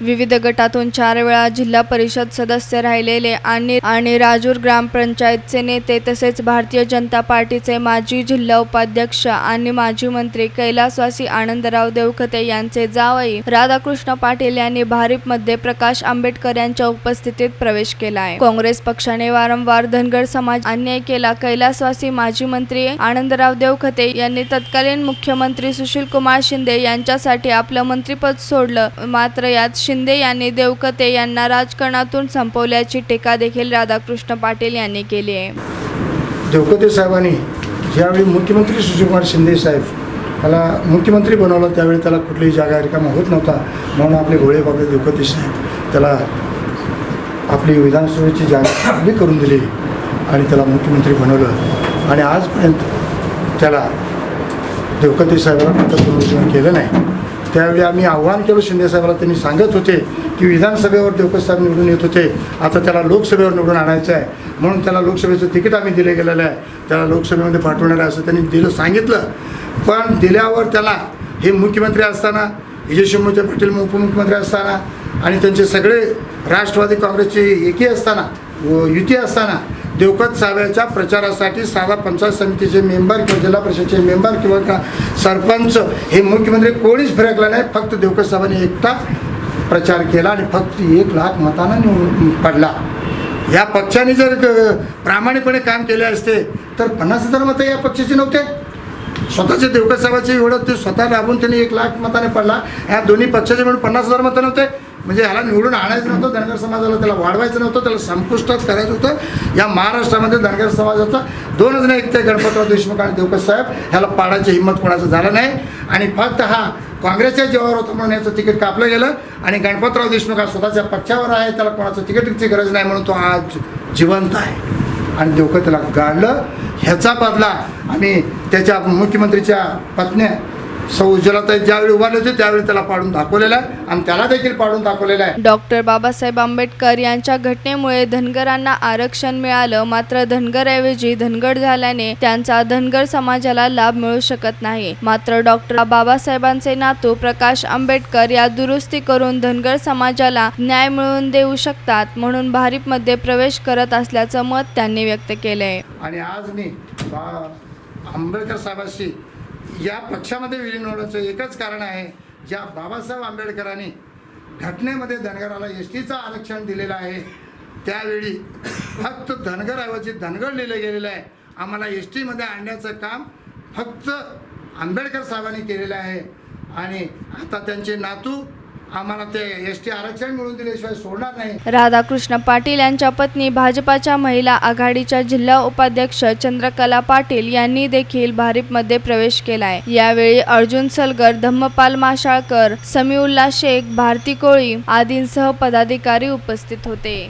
विविध गटातून चार वेळा जिल्हा परिषद सदस्य राहिलेले आणि आणि राजूर ग्रामपंचायतचे नेते तसेच भारतीय जनता पार्टीचे माजी जिल्हा उपाध्यक्ष आणि माजी मंत्री कैलासवासी आनंदराव देवखते यांचे जावई राधाकृष्ण पाटील यांनी भारिपमध्ये प्रकाश आंबेडकर यांच्या उपस्थितीत प्रवेश केला आहे काँग्रेस पक्षाने वारंवार धनगर समाज अन्याय केला. कैलासवासी माजी मंत्री आनंदराव देवखते यांनी तत्कालीन मुख्यमंत्री सुशील कुमार शिंदे यांच्यासाठी आपलं मंत्रिपद सोडलं. मात्र यात शिंदे यांनी देवकते यांना राजकारणातून संपवल्याची टीका देखील राधाकृष्ण पाटील यांनी केली आहे. देवकते साहेबांनी ज्यावेळी मुख्यमंत्री सुशीलकुमार शिंदे साहेब त्याला मुख्यमंत्री बनवलं त्यावेळी त्याला कुठलीही जागा रिकामा होत नव्हता. म्हणून आपले घोळे बाबले देवकते साहेब त्याला आपली विधानसभेची जागा खाली करून दिली आणि त्याला मुख्यमंत्री बनवलं. आणि आजपर्यंत त्याला देवकते साहेबांना पंतप्रधान केलं नाही. त्यावेळी आम्ही आव्हान केलं शिंदे साहेबाला त्यांनी सांगत होते की विधानसभेवर देवकत साहेब निवडून येत होते. आता त्याला लोकसभेवर निवडून आणायचं आहे. म्हणून त्याला लोकसभेचं तिकीट आम्ही दिले गेलेलं आहे. त्याला लोकसभेमध्ये पाठवणार आहे असं त्यांनी दिलं सांगितलं. पण दिल्यावर त्याला हे मुख्यमंत्री असताना विजय शिवमोते पाटील उपमुख्यमंत्री असताना आणि त्यांचे सगळे राष्ट्रवादी काँग्रेसचे एकी असताना व युती असताना देवकत साव्याच्या प्रचारासाठी साधा पंचायत समितीचे मेंबर किंवा जिल्हा परिषदचे मेंबर किंवा का सरपंच हे मुख्यमंत्री कोणीच फिरकला नाही. फक्त देवकत साहेबांनी एकटा प्रचार केला आणि फक्त एक लाख मतांना निवडून पडला. या पक्षाने जर प्रामाणिकपणे काम केले असते तर पन्नास हजार मतं या पक्षाचे नव्हते. स्वतःचे देवकत साहेबाचे एवढं ते स्वतः राबून त्यांनी एक लाख मताने पडला. या दोन्ही पक्षाचे मिळून पन्नास हजार मतं नव्हते. म्हणजे ह्याला निवडून आणायचं नव्हतं धनगर समाजाला त्याला वाढवायचं नव्हतं त्याला संपुष्टात करायचं होतं. या महाराष्ट्रामध्ये धनगर समाजाचा दोनच नाही एक ते गणपतराव देशमुख आणि देवकर साहेब ह्याला पाडायची हिंमत कोणाचं झालं नाही. आणि फक्त हा काँग्रेसच्या जीवावर होतं म्हणून याचं तिकीट कापलं गेलं. आणि गणपतराव देशमुख हा स्वतःच्या पक्षावर आहे त्याला कोणाचं तिकीटची गरज नाही म्हणून तो आज जिवंत आहे. आणि देवकं त्याला गाडलं. ह्याचा बदला आम्ही त्याच्या मुख्यमंत्रीच्या पत्न्या सौ उज्ज्वलाताई ज्यावेळी उभारले होते त्यावेळी त्याला पाडून दाखवलेला आहे आणि त्याला देखील पाडून दाखवलेलं आहे. डॉक्टर बाबासाहेब आंबेडकर यांच्या घटनेमुळे धनगरांना आरक्षण मिळालं मात्र धनगरऐवजी धनगर झाल्याने त्यांचा धनगर समाजाला लाभ मिळू शकत नाही. मात्र डॉक्टर बाबासाहेबांचे नातू प्रकाश आंबेडकर या दुरुस्ती करून धनगर समाजाला न्याय मिळवून देऊ शकतात म्हणून भारिपमध्ये प्रवेश करत असल्याचं मत त्यांनी व्यक्त केलंय. आणि आज मी आंबेडकर साहेबांशी या पक्षामध्ये विलीन होण्याचं एकच कारण आहे ज्या बाबासाहेब आंबेडकरांनी घटनेमध्ये धनगराला एस टीचं आरक्षण दिलेलं आहे त्यावेळी फक्त धनगरऐवजी धनगर लिहिलं गेलेलं आहे. आम्हाला एस टीमध्ये आणण्याचं काम फक्त आंबेडकर साहेबांनी केलेलं आहे. आणि आता त्यांचे नातू आम्हाला ते एस टी आरक्षण मिळून दिल्याशिवाय सोडणार नाही. राधाकृष्ण पाटील यांच्या पत्नी भाजपाच्या महिला आघाडीच्या जिल्हा उपाध्यक्ष चंद्रकला पाटील यांनी देखील भारिपमध्ये प्रवेश केलाय. यावेळी अर्जुन सलगर धम्मपाल माशाळकर समीउल्ला शेख भारती कोळी आदींसह पदाधिकारी उपस्थित होते.